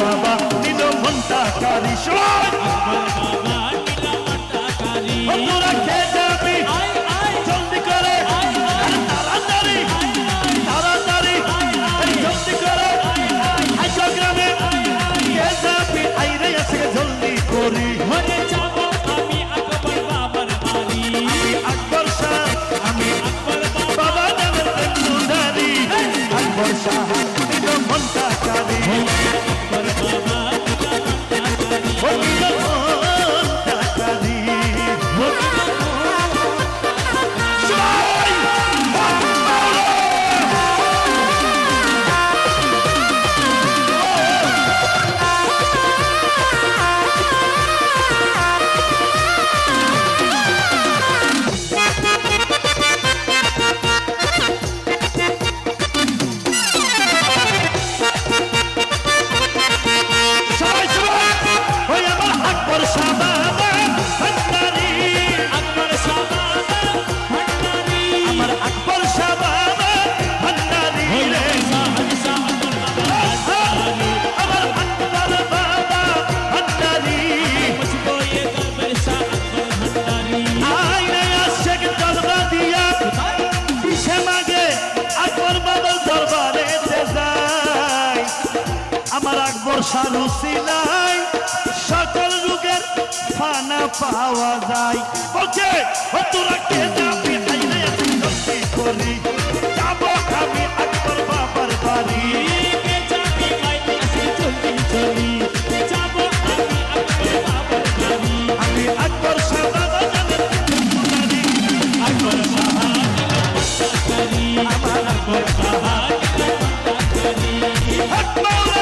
বাবা নিল ঘণ্টা কারি শোন বাবা আমার আকবর সারুসি নাই সকল রোগের ফানা পাওয়া যায়। ওকে ও তোরা কে যাবি? আইলে আমি সত্যি করি। যাব আমি আকবর বাবার বাড়ি। আমি আকবর সাদা আকবর সাহা আমার আকবর সাহা Akbar